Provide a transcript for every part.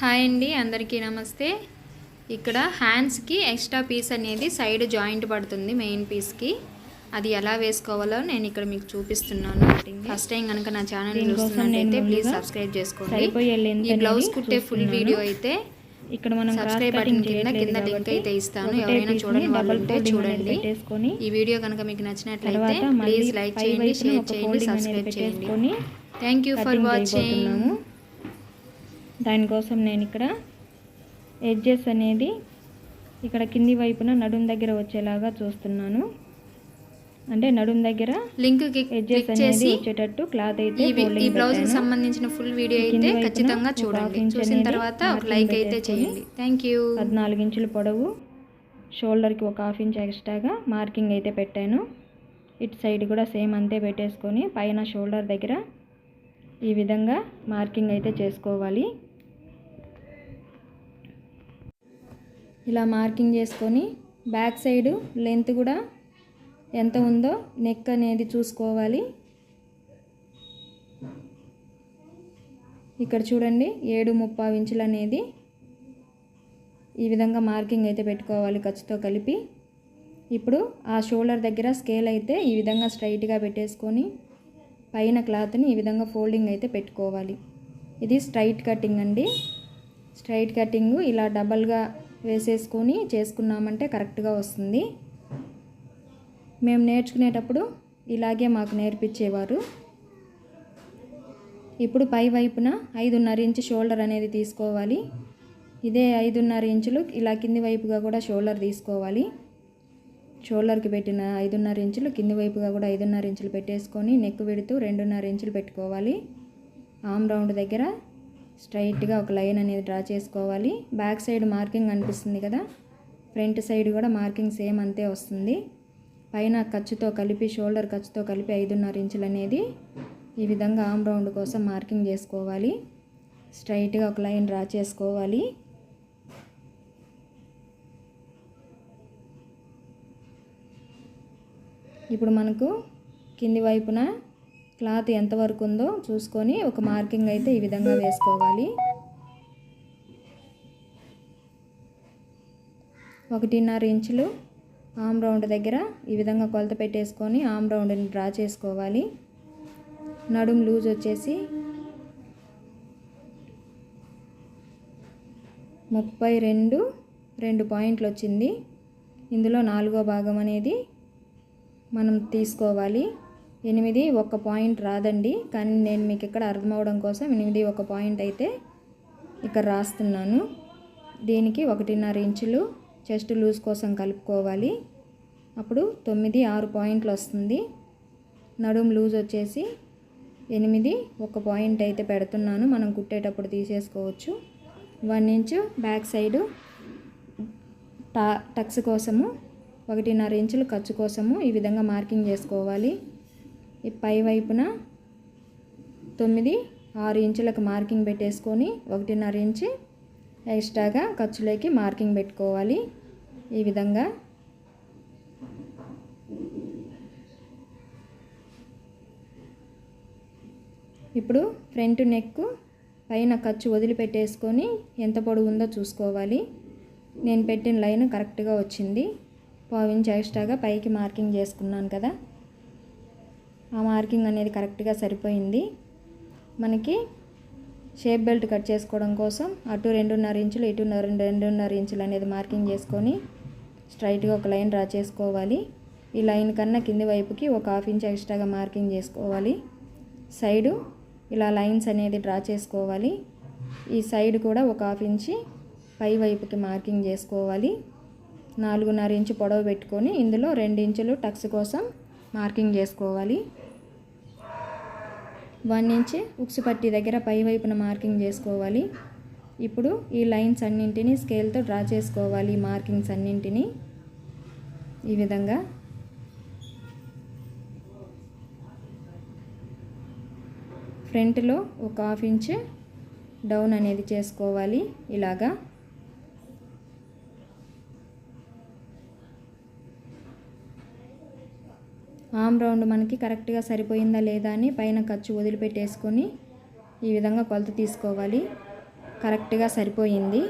Hi అండి అందరికీ నమస్తే. ఇక్కడ హ్యాండ్స్కి ఎక్స్ట్రా పీస్ అనేది సైడ్ జాయింట్ పడుతుంది మెయిన్ పీస్కి అది ఎలా వేసుకోవాలో నేను ఇక్కడ మీకు చూపిస్తున్నాను. ఫస్ట్ టైం కనుక నా ఛానల్ చూస్తున్నట్టయితే నేను ప్లీజ్ సబ్స్క్రైబ్ చేసుకోండి. ఈ బ్లౌజ్ కుట్టే ఫుల్. వీడియో అయితే ఇక్కడ మనం సబ్స్క్రైబ్ బటన్ కింద కింద లింక్ అయితే ఇస్తాను. ఎవరైనా ని వాళ్ళు ఉంటే చూడండి. ఈ వీడియో కనుక మీకు నచ్చినట్లయితే ప్లీజ్ లైక్ చేయండి షేర్ చేయండి సబ్స్క్రైబ్ చేయండి. థ్యాంక్ యూ ఫర్ వాచింగ్ దానికోసం నేను ఇక్కడ ఎడ్జెస్ అనేది ఇక్కడ కింది వైపున నడుం దగ్గర వచ్చేలాగా చూస్తున్నాను. అంటే నడుం దగ్గర లింక్ ఎడ్జెస్ అనేది వచ్చేటట్టు క్లాత్ అయితే ఈ బ్లౌజ్. సంబంధించిన ఫుల్ వీడియో అయితే ఖచ్చితంగా చూడండి. చూసిన తర్వాత ఒక లైక్ అయితే చేయండి. థ్యాంక్ యూ పద్నాలుగు ఇంచుల పొడవు షోల్డర్కి ఒక హాఫ్ ఇంచ్ ఎక్స్ట్రాగా మార్కింగ్ అయితే పెట్టాను. ఇటు సైడ్ కూడా సేమ్ అంతే పెట్టేసుకొని పైన షోల్డర్ దగ్గర ఈ విధంగా మార్కింగ్ అయితే చేసుకోవాలి. ఇలా మార్కింగ్ చేసుకొని బ్యాక్ సైడ్ లెంత్ కూడా ఎంత ఉందో నెక్ అనేది చూసుకోవాలి. ఇక్కడ చూడండి ఏడు ముప్పావు ఇంచులు అనేది ఈ విధంగా మార్కింగ్ అయితే పెట్టుకోవాలి ఖర్చుతో కలిపి. ఇప్పుడు ఆ షోల్డర్ దగ్గర స్కేల్ అయితే ఈ విధంగా స్ట్రైట్గా పెట్టేసుకొని పైన క్లాత్ని ఈ విధంగా ఫోల్డింగ్ అయితే పెట్టుకోవాలి. ఇది స్ట్రైట్ కటింగ్ అండి. స్ట్రైట్ కటింగ్ ఇలా డబల్గా వేసేసుకొని చేసుకున్నామంటే కరెక్ట్గా వస్తుంది. మేము నేర్చుకునేటప్పుడు ఇలాగే మాకు నేర్పించేవారు. ఇప్పుడు పై వైపున ఐదున్నర ఇంచు షోల్డర్ అనేది తీసుకోవాలి. ఇదే ఐదున్నర ఇంచులు ఇలా కింది వైపుగా కూడా షోల్డర్ తీసుకోవాలి. షోల్డర్కి పెట్టిన ఐదున్నర ఇంచులు కింది వైపుగా కూడా ఐదున్నర ఇంచులు పెట్టేసుకొని నెక్ విడుతూ రెండున్నర ఇంచులు పెట్టుకోవాలి. ఆమ్ రౌండ్ దగ్గర స్ట్రైట్గా ఒక లైన్ అనేది డ్రా చేసుకోవాలి. బ్యాక్ సైడ్ మార్కింగ్ అనిపిస్తుంది కదా? ఫ్రంట్ సైడ్ కూడా మార్కింగ్ సేమ్ అంతే వస్తుంది. పైన ఖర్చుతో కలిపి షోల్డర్ ఖర్చుతో కలిపి ఐదున్నర ఇంచులు అనేది ఈ విధంగా ఆమ్ రౌండ్ కోసం మార్కింగ్ చేసుకోవాలి. స్ట్రైట్గా ఒక లైన్ డ్రా చేసుకోవాలి. ఇప్పుడు మనకు కింది వైపున క్లాత్ ఎంతవరకు ఉందో చూసుకొని ఒక మార్కింగ్ అయితే ఈ విధంగా వేసుకోవాలి. ఒకటిన్నర ఇంచులు ఆమ్ రౌండ్ దగ్గర ఈ విధంగా కొలత పెట్టేసుకొని ఆమ్ రౌండ్ని డ్రా చేసుకోవాలి. నడుం లూజ్ వచ్చేసి ముప్పై రెండు రెండు పాయింట్లు వచ్చింది. ఇందులో నాలుగో భాగం అనేది మనం తీసుకోవాలి. ఎనిమిది ఒక పాయింట్ రాదండి కానీ నేను మీకు ఇక్కడ అర్థమవడం కోసం ఎనిమిది ఒక పాయింట్ అయితే ఇక్కడ రాస్తున్నాను. దీనికి ఒకటిన్నర ఇంచులు చెస్ట్ లూజ్ కోసం కలుపుకోవాలి. అప్పుడు తొమ్మిది ఆరు పాయింట్లు వస్తుంది. నడుం లూజ్ వచ్చేసి ఎనిమిది ఒక పాయింట్ అయితే పెడుతున్నాను. మనం కుట్టేటప్పుడు తీసేసుకోవచ్చు. వన్ ఇంచు బ్యాక్ సైడు టా టక్స్ కోసము ఒకటిన్నర ఇంచులు ఖర్చు కోసము ఈ విధంగా మార్కింగ్ చేసుకోవాలి. ఈ పై వైపున తొమ్మిది ఆరు ఇంచులకు మార్కింగ్ పెట్టేసుకొని ఒకటిన్నర ఇంచి ఎక్స్ట్రాగా ఖర్చులోకి మార్కింగ్ పెట్టుకోవాలి. ఈ విధంగా ఇప్పుడు ఫ్రంట్ నెక్ పైన ఖర్చు వదిలిపెట్టేసుకొని ఎంత పొడవు ఉందో చూసుకోవాలి. నేను పెట్టిన లైన్ కరెక్ట్గా వచ్చింది. పావించి ఎక్స్ట్రాగా పైకి మార్కింగ్ చేసుకున్నాను కదా. ఆ మార్కింగ్ అనేది కరెక్ట్గా సరిపోయింది. మనకి షేప్ బెల్ట్ కట్ చేసుకోవడం కోసం అటు రెండున్నర ఇంచులు ఇటు రెండు రెండున్నర ఇంచులు అనేది మార్కింగ్ చేసుకొని స్ట్రైట్గా ఒక లైన్ డ్రా చేసుకోవాలి. ఈ లైన్ కన్నా కింది వైపుకి ఒక హాఫ్ ఇంచ్ ఎక్స్ట్రాగా మార్కింగ్ చేసుకోవాలి. సైడు ఇలా లైన్స్ అనేది డ్రా చేసుకోవాలి. ఈ సైడ్ కూడా ఒక హాఫ్ ఇంచి పై వైపుకి మార్కింగ్ చేసుకోవాలి. నాలుగున్నర ఇంచు పొడవు పెట్టుకొని ఇందులో రెండు ఇంచులు టక్స్ కోసం మార్కింగ్ చేసుకోవాలి. వన్ ఇంచ్ ఉక్సు పట్టి దగ్గర పై వైపున మార్కింగ్ చేసుకోవాలి. ఇప్పుడు ఈ లైన్స్ అన్నింటినీ స్కేల్తో డ్రా చేసుకోవాలి ఈ మార్కింగ్స్ అన్నింటినీ. ఈ విధంగా. ఫ్రంట్లో ఒక హాఫ్ ఇంచ్ డౌన్ అనేది చేసుకోవాలి ఇలాగా. ఆమ్ రౌండ్ మనకి కరెక్ట్గా సరిపోయిందా లేదా అని పైన ఖర్చు వదిలిపెట్టేసుకొని ఈ విధంగా కొలత తీసుకోవాలి. కరెక్ట్గా సరిపోయింది.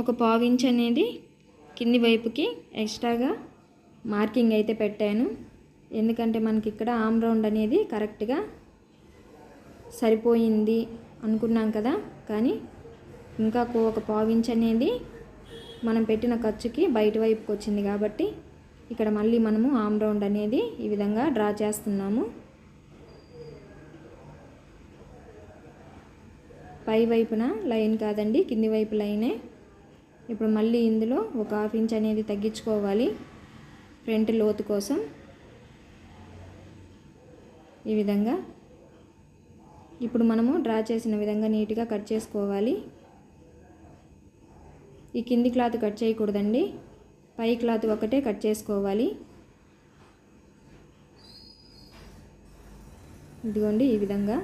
ఒక పావు అనేది కింది వైపుకి ఎక్స్ట్రాగా మార్కింగ్ అయితే పెట్టాను. ఎందుకంటే మనకి ఇక్కడ ఆమ్ రౌండ్ అనేది కరెక్ట్గా సరిపోయింది అనుకున్నాం కదా. కానీ ఇంకా ఒక పావు అనేది మనం పెట్టిన ఖర్చుకి బయట వైపుకి వచ్చింది కాబట్టి ఇక్కడ మళ్ళీ మనము ఆమ్ రౌండ్ అనేది ఈ విధంగా డ్రా చేస్తున్నాము. పై వైపున లైన్ కాదండి కింది వైపు లైనే. ఇప్పుడు మళ్ళీ ఇందులో ఒక హాఫ్ ఇంచ్ అనేది తగ్గించుకోవాలి ఫ్రంట్ లోతు కోసం. ఈ విధంగా. ఇప్పుడు మనము డ్రా చేసిన విధంగా నీట్గా కట్ చేసుకోవాలి. ఈ కింది క్లాత్ కట్ చేయకూడదండి. పై క్లాత్ ఒకటే కట్ చేసుకోవాలి. ఇదిగోండి ఈ విధంగా.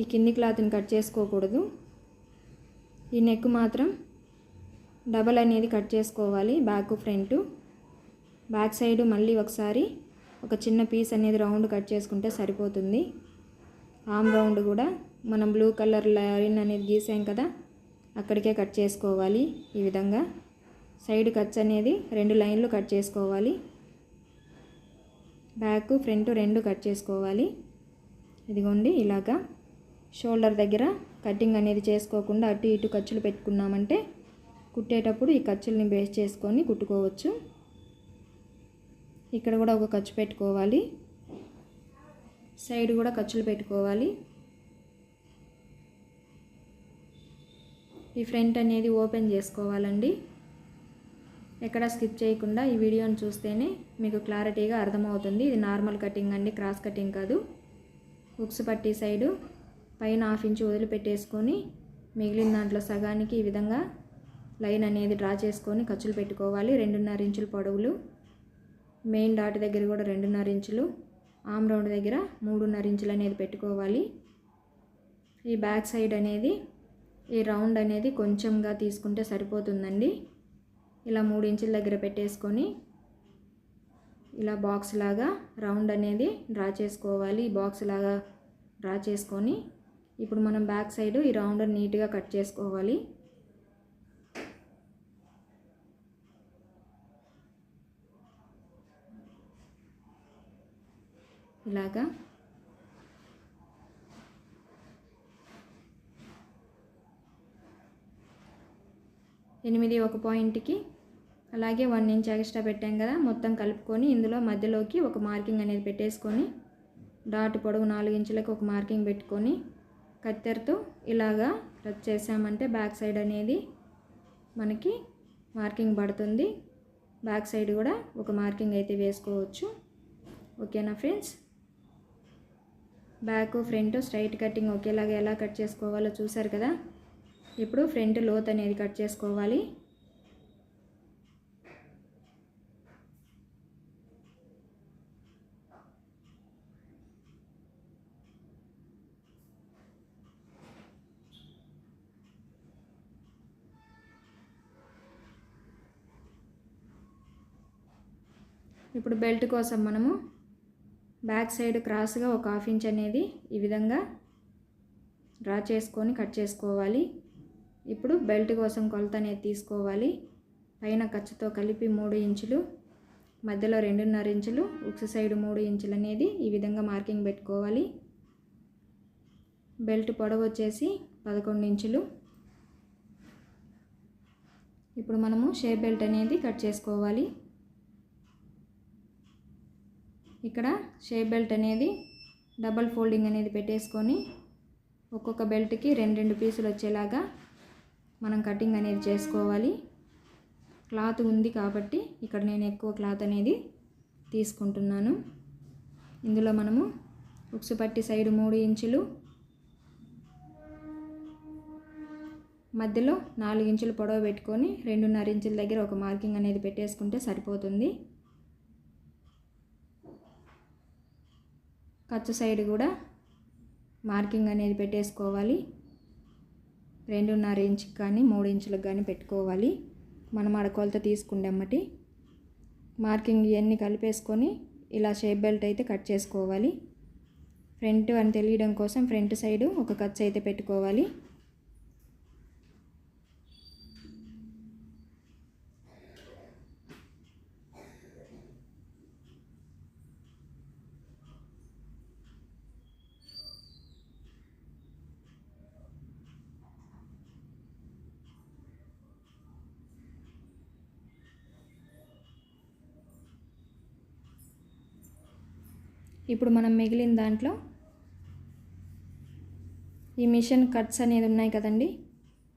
ఈ కింది క్లాత్ని కట్ చేసుకోకూడదు. ఈ నెక్ మాత్రం డబల్ అనేది కట్ చేసుకోవాలి బ్యాక్ ఫ్రంట్. బ్యాక్ సైడ్ మళ్ళీ ఒకసారి ఒక చిన్న పీస్ అనేది రౌండ్ కట్ చేసుకుంటే సరిపోతుంది. ఆమ్ రౌండ్ కూడా మనం బ్లూ కలర్ లైన్ అనేది గీసాం కదా అక్కడికే కట్ చేసుకోవాలి ఈ విధంగా. సైడ్ కట్స్ అనేది రెండు లైన్లు కట్ చేసుకోవాలి. బ్యాక్ ఫ్రంట్ రెండు కట్ చేసుకోవాలి. ఇదిగోండి ఇలాగా షోల్డర్ దగ్గర కటింగ్ అనేది చేసుకోకుండా అటు ఇటు ఖర్చులు పెట్టుకున్నామంటే కుట్టేటప్పుడు ఈ ఖర్చుల్ని బేస్ చేసుకొని కుట్టుకోవచ్చు. ఇక్కడ కూడా ఒక ఖర్చు పెట్టుకోవాలి. సైడ్ కూడా ఖర్చులు పెట్టుకోవాలి. ఈ ఫ్రంట్ అనేది ఓపెన్ చేసుకోవాలండి. ఎక్కడ స్కిప్ చేయకుండా ఈ వీడియోని చూస్తేనే మీకు క్లారిటీగా అర్థమవుతుంది. ఇది నార్మల్ కటింగ్ అండి క్రాస్ కటింగ్ కాదు. ఉక్స్ పట్టి సైడు పైన హాఫ్ ఇంచ్ వదిలిపెట్టేసుకొని మిగిలిన దాంట్లో సగానికి ఈ విధంగా లైన్ అనేది డ్రా చేసుకొని ఖర్చులు పెట్టుకోవాలి. రెండున్నర ఇంచులు పొడవులు. మెయిన్ డాట్ దగ్గర కూడా రెండున్నర ఇంచులు. ఆమ్ రౌండ్ దగ్గర మూడున్నర ఇంచులు అనేది పెట్టుకోవాలి. ఈ బ్యాక్ సైడ్ అనేది ఈ రౌండ్ అనేది కొంచెంగా తీసుకుంటే సరిపోతుందండి. ఇలా మూడు ఇంచుల దగ్గర పెట్టేసుకొని ఇలా బాక్స్ లాగా రౌండ్ అనేది డ్రా చేసుకోవాలి. ఈ బాక్స్ లాగా డ్రా చేసుకొని ఇప్పుడు మనం బ్యాక్ సైడ్ ఈ రౌండ్ నీట్గా కట్ చేసుకోవాలి. ఇలాగా. ఎనిమిది ఒక పాయింట్కి. అలాగే వన్ ఇంచ్ ఎక్స్ట్రా పెట్టాం కదా మొత్తం కలుపుకొని ఇందులో మధ్యలోకి ఒక మార్కింగ్ అనేది పెట్టేసుకొని డాట్ పొడవు నాలుగు ఇంచులకు ఒక మార్కింగ్ పెట్టుకొని కత్తెరతో ఇలాగా రచ్ చేసామంటే బ్యాక్ సైడ్ అనేది మనకి మార్కింగ్ పడుతుంది. బ్యాక్ సైడ్ కూడా ఒక మార్కింగ్ అయితే వేసుకోవచ్చు. ఓకేనా friends? Back front straight cutting ఒకేలాగా ఎలా కట్ చేసుకోవాలో చూసారు కదా? ఇప్పుడు ఫ్రంట్ లోత్ అనేది కట్ చేసుకోవాలి. ఇప్పుడు బెల్ట్ కోసం మనము బ్యాక్ సైడ్ క్రాస్గా ఒక హాఫ్ ఇంచ్ అనేది ఈ విధంగా డ్రా చేసుకొని కట్ చేసుకోవాలి. ఇప్పుడు బెల్ట్ కోసం కొలత అనేది తీసుకోవాలి. పైన ఖర్చుతో కలిపి మూడు ఇంచులు మధ్యలో రెండున్నర ఇంచులు ఉక్స్ సైడ్ మూడు ఇంచులు అనేది ఈ విధంగా మార్కింగ్ పెట్టుకోవాలి. బెల్ట్ పొడవు వచ్చేసి పదకొండు ఇంచులు. ఇప్పుడు మనము షేప్ బెల్ట్ అనేది కట్ చేసుకోవాలి. ఇక్కడ షేప్ బెల్ట్ అనేది డబల్ ఫోల్డింగ్ అనేది పెట్టేసుకొని ఒక్కొక్క బెల్ట్కి రెండు రెండు పీసులు వచ్చేలాగా మనం కటింగ్ అనేది చేసుకోవాలి. క్లాత్ ఉంది కాబట్టి ఇక్కడ నేను ఎక్కువ క్లాత్ అనేది తీసుకుంటున్నాను. ఇందులో మనము ఉక్సు పట్టి సైడ్ మూడు ఇంచులు మధ్యలో నాలుగు ఇంచులు పొడవ పెట్టుకొని రెండున్నర ఇంచుల దగ్గర ఒక మార్కింగ్ అనేది పెట్టేసుకుంటే సరిపోతుంది. ఖర్చు సైడ్ కూడా మార్కింగ్ అనేది పెట్టేసుకోవాలి. రెండున్నర ఇంచుకి కానీ మూడు ఇంచులకు కానీ పెట్టుకోవాలి. మనం అడకొలత తీసుకుండమ్మటి మార్కింగ్ ఇవన్నీ కలిపేసుకొని ఇలా షేప్ బెల్ట్ అయితే కట్ చేసుకోవాలి. ఫ్రంట్ అని తెలియడం కోసం ఫ్రంట్ సైడు ఒక ఖర్చు అయితే పెట్టుకోవాలి. ఇప్పుడు మనం మిగిలిన దాంట్లో ఈ మిషన్ కట్స్ అనేది ఉన్నాయి కదండి.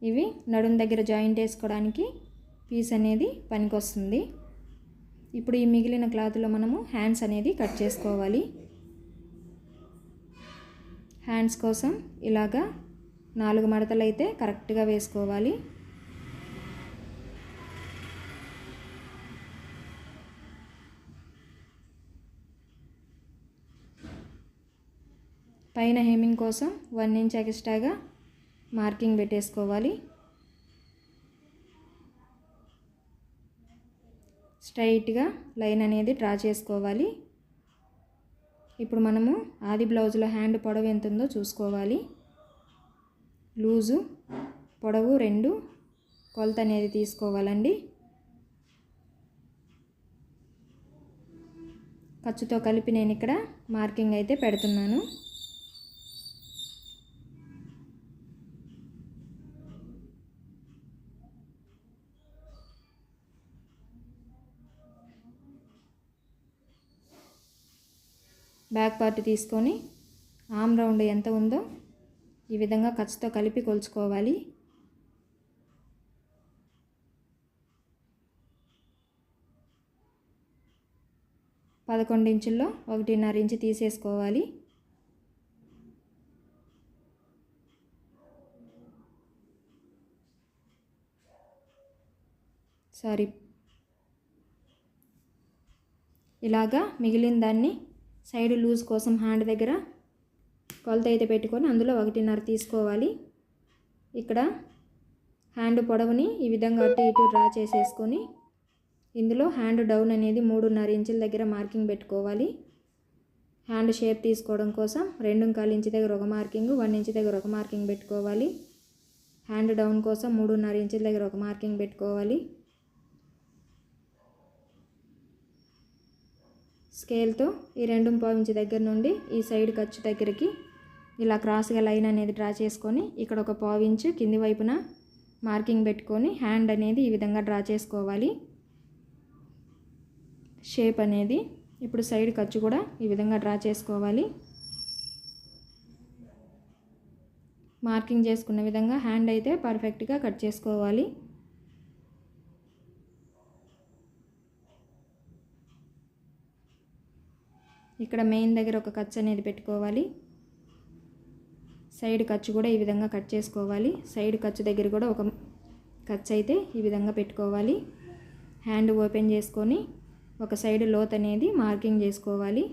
ఇవి నడుం దగ్గర జాయింట్ వేసుకోవడానికి పీస్ అనేది పనికొస్తుంది. ఇప్పుడు ఈ మిగిలిన క్లాత్లో మనము హ్యాండ్స్ అనేది కట్ చేసుకోవాలి. హ్యాండ్స్ కోసం ఇలాగా నాలుగు మడతలు అయితే కరెక్ట్గా వేసుకోవాలి. పైన హేమింగ్ కోసం వన్ ఇంచ్ ఎక్స్ట్రాగా మార్కింగ్ పెట్టేసుకోవాలి. స్ట్రైట్గా లైన్ అనేది డ్రా చేసుకోవాలి. ఇప్పుడు మనము ఆది బ్లౌజ్లో హ్యాండ్ పొడవు ఎంత ఉందో చూసుకోవాలి. లూజు పొడవు రెండు కొలత అనేది తీసుకోవాలండి. ఖర్చుతో కలిపి నేను ఇక్కడ మార్కింగ్ అయితే పెడుతున్నాను. బ్యాక్ పార్ట్ తీసుకొని ఆమ్ రౌండ్ ఎంత ఉందో ఈ విధంగా ఖర్చుతో కలిపి కొలుచుకోవాలి. పదకొండు ఇంచుల్లో ఒకటిన్నర ఇంచు తీసేసుకోవాలి. సారీ. ఇలాగా మిగిలిన దాన్ని సైడ్ లూజ్ కోసం హ్యాండ్ దగ్గర కొలత అయితే పెట్టుకొని అందులో ఒకటిన్నర తీసుకోవాలి. ఇక్కడ హ్యాండ్ పొడవుని ఈ విధంగా అటు ఇటు డ్రా చేసేసుకొని ఇందులో హ్యాండ్ డౌన్ అనేది మూడున్నర ఇంచుల దగ్గర మార్కింగ్ పెట్టుకోవాలి. హ్యాండ్ షేప్ తీసుకోవడం కోసం రెండు కాలు ఇంచు దగ్గర ఒక మార్కింగ్ వన్ ఇంచు దగ్గర ఒక మార్కింగ్ పెట్టుకోవాలి. హ్యాండ్ డౌన్ కోసం మూడున్నర ఇంచుల దగ్గర ఒక మార్కింగ్ పెట్టుకోవాలి. స్కేల్తో ఈ రెండు పావు ఇంచు దగ్గర నుండి ఈ సైడ్ ఖర్చు దగ్గరికి ఇలా క్రాస్గా లైన్ అనేది డ్రా చేసుకొని ఇక్కడ ఒక పావు కింది వైపున మార్కింగ్ పెట్టుకొని హ్యాండ్ అనేది ఈ విధంగా డ్రా చేసుకోవాలి. షేప్ అనేది ఇప్పుడు సైడ్ ఖర్చు కూడా ఈ విధంగా డ్రా చేసుకోవాలి. మార్కింగ్ చేసుకున్న విధంగా హ్యాండ్ అయితే పర్ఫెక్ట్గా కట్ చేసుకోవాలి. ఇక్కడ మెయిన్ దగ్గర ఒక ఖర్చు అనేది పెట్టుకోవాలి. సైడ్ ఖర్చు కూడా ఈ విధంగా కట్ చేసుకోవాలి. సైడ్ ఖర్చు దగ్గర కూడా ఒక ఖర్చు అయితే ఈ విధంగా పెట్టుకోవాలి. హ్యాండ్ ఓపెన్ చేసుకొని ఒక సైడ్ లోత్ అనేది మార్కింగ్ చేసుకోవాలి.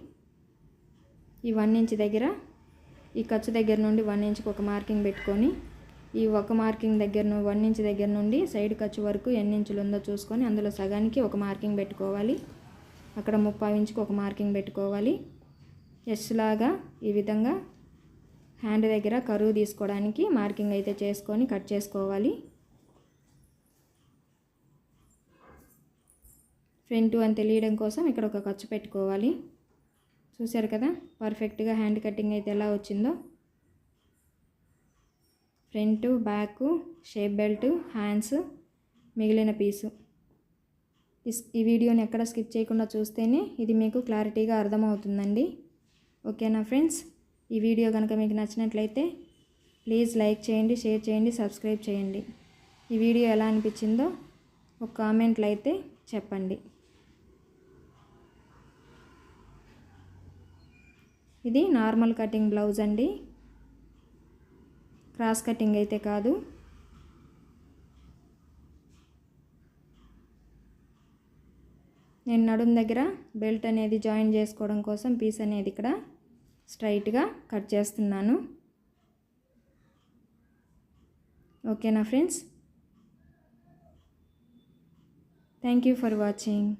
ఈ వన్ ఇంచ్ దగ్గర ఈ ఖర్చు దగ్గర నుండి వన్ ఇంచ్కి ఒక మార్కింగ్ పెట్టుకొని ఈ ఒక మార్కింగ్ దగ్గర వన్ ఇంచ్ దగ్గర నుండి సైడ్ ఖర్చు వరకు ఎన్ని ఇంచులు ఉందో చూసుకొని అందులో సగానికి ఒక మార్కింగ్ పెట్టుకోవాలి. అక్కడ ముప్పై ఇంచుకు ఒక మార్కింగ్ పెట్టుకోవాలి. ఎస్ లాగా ఈ విధంగా హ్యాండ్ దగ్గర కరువు తీసుకోవడానికి మార్కింగ్ అయితే చేసుకొని కట్ చేసుకోవాలి. ఫ్రంట్ అని తెలియడం కోసం ఇక్కడ ఒక ఖర్చు పెట్టుకోవాలి. చూశారు కదా? పర్ఫెక్ట్గా హ్యాండ్ కటింగ్ అయితే ఎలా వచ్చిందో? Front back shape belt hands మిగిలిన పీసు ఈ వీడియోని ఎక్కడ స్కిప్ చేయకుండా చూస్తేనే ఇది మీకు క్లారిటీగా అర్థమవుతుందండి. ఓకేనా ఫ్రెండ్స్? ఈ వీడియో కనుక మీకు నచ్చినట్లయితే ప్లీజ్ లైక్ చేయండి షేర్ చేయండి సబ్స్క్రైబ్ చేయండి. ఈ వీడియో ఎలా అనిపించిందో ఒక కామెంట్లో అయితే చెప్పండి. ఇది నార్మల్ కటింగ్ బ్లౌజ్ అండి. క్రాస్ కటింగ్ అయితే కాదు. నేను నడుం దగ్గర బెల్ట్ అనేది జాయిన్ చేసుకోవడం కోసం పీస్ అనేది ఇక్కడ స్ట్రైట్గా కట్ చేస్తున్నాను. ఓకేనా friends? Thank you for watching.